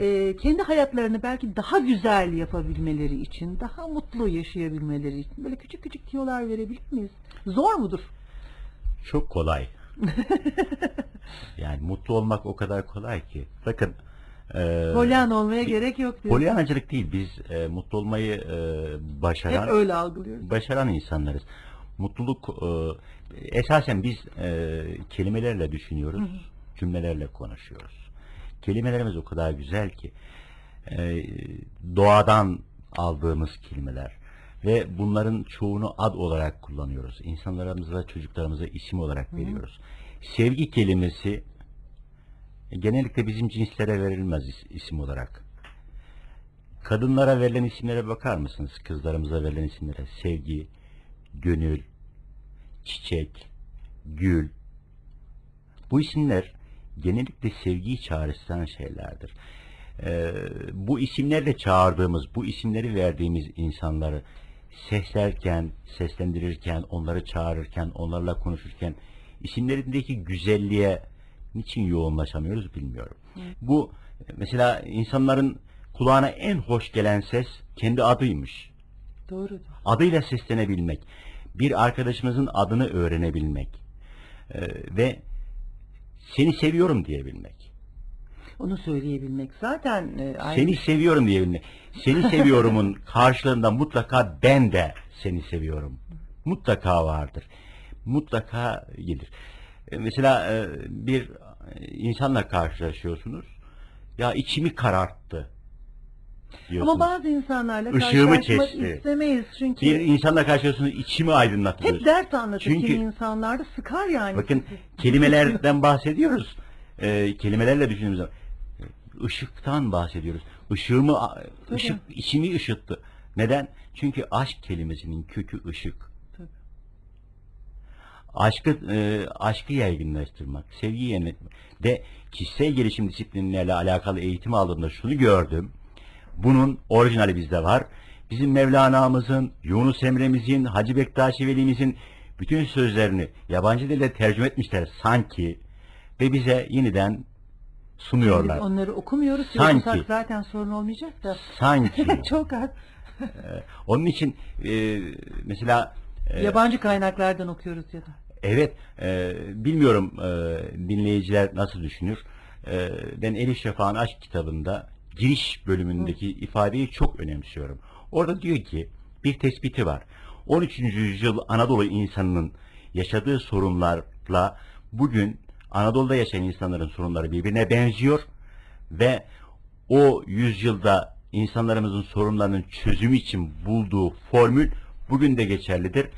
e, kendi hayatlarını belki daha güzel yapabilmeleri için, daha mutlu yaşayabilmeleri için böyle küçük küçük tiyolar verebilir miyiz? Zor mudur? Çok kolay. yani mutlu olmak o kadar kolay ki. Bakın e, Polyan olmaya gerek yok diyor. polyanacılık değil. Biz e, mutlu olmayı e, başaran Hep öyle algılıyoruz. başaran insanlarız. Mutluluk e, esasen biz e, kelimelerle düşünüyoruz, cümlelerle konuşuyoruz. Kelimelerimiz o kadar güzel ki e, doğadan aldığımız kelimeler ve bunların çoğunu ad olarak kullanıyoruz. İnsanlarımıza, çocuklarımıza isim olarak veriyoruz. Sevgi kelimesi genellikle bizim cinslere verilmez is- isim olarak. Kadınlara verilen isimlere bakar mısınız? Kızlarımıza verilen isimlere. Sevgi, gönül, çiçek, gül. Bu isimler genellikle sevgiyi çağrıştıran şeylerdir. Ee, bu isimlerle çağırdığımız, bu isimleri verdiğimiz insanları seslerken, seslendirirken, onları çağırırken, onlarla konuşurken isimlerindeki güzelliğe niçin yoğunlaşamıyoruz bilmiyorum. Bu mesela insanların kulağına en hoş gelen ses kendi adıymış. Doğru. Adıyla seslenebilmek, bir arkadaşımızın adını öğrenebilmek ee, ve seni seviyorum diyebilmek. Onu söyleyebilmek zaten e, aynı. Seni seviyorum diyebilmek. Seni seviyorumun karşılığında mutlaka ben de seni seviyorum. Mutlaka vardır. Mutlaka gelir. E, Mesela e, bir e, insanla karşılaşıyorsunuz. Ya içimi kararttı. Diyorsunuz. Ama bazı insanlarla Işığımı karşılaşmak kesti. istemeyiz çünkü bir insanla karşılaşıyorsunuz içimi aydınlattı. hep dert anlatır Çünkü- kimi insanlarda sıkar yani. Bakın kelimelerden bahsediyoruz. Ee, kelimelerle düşündüğümüz zaman e, ışıktan bahsediyoruz. Işığımı, a- Tabii. ışık içimi ışıttı. Neden? Çünkü aşk kelimesinin kökü ışık. Tabii. Aşkı e, aşkı yaygınlaştırmak, sevgiyi yönetmek ve kişisel gelişim disiplinlerle alakalı eğitim aldığımda şunu gördüm. Bunun orijinali bizde var. Bizim Mevlana'mızın, Yunus Emre'mizin, Hacı Bektaşi Veli'mizin bütün sözlerini yabancı dilde tercüme etmişler sanki ve bize yeniden sunuyorlar. Biz onları okumuyoruz. Sanki. Zaten sorun olmayacak da. Sanki. Çok az. Onun için e, mesela e, Yabancı kaynaklardan okuyoruz ya da. Evet, e, bilmiyorum e, dinleyiciler nasıl düşünür. E, ben Elif Şafak'ın Aşk kitabında giriş bölümündeki ifadeyi çok önemsiyorum. Orada diyor ki bir tespiti var. 13. yüzyıl Anadolu insanının yaşadığı sorunlarla bugün Anadolu'da yaşayan insanların sorunları birbirine benziyor ve o yüzyılda insanlarımızın sorunlarının çözümü için bulduğu formül bugün de geçerlidir.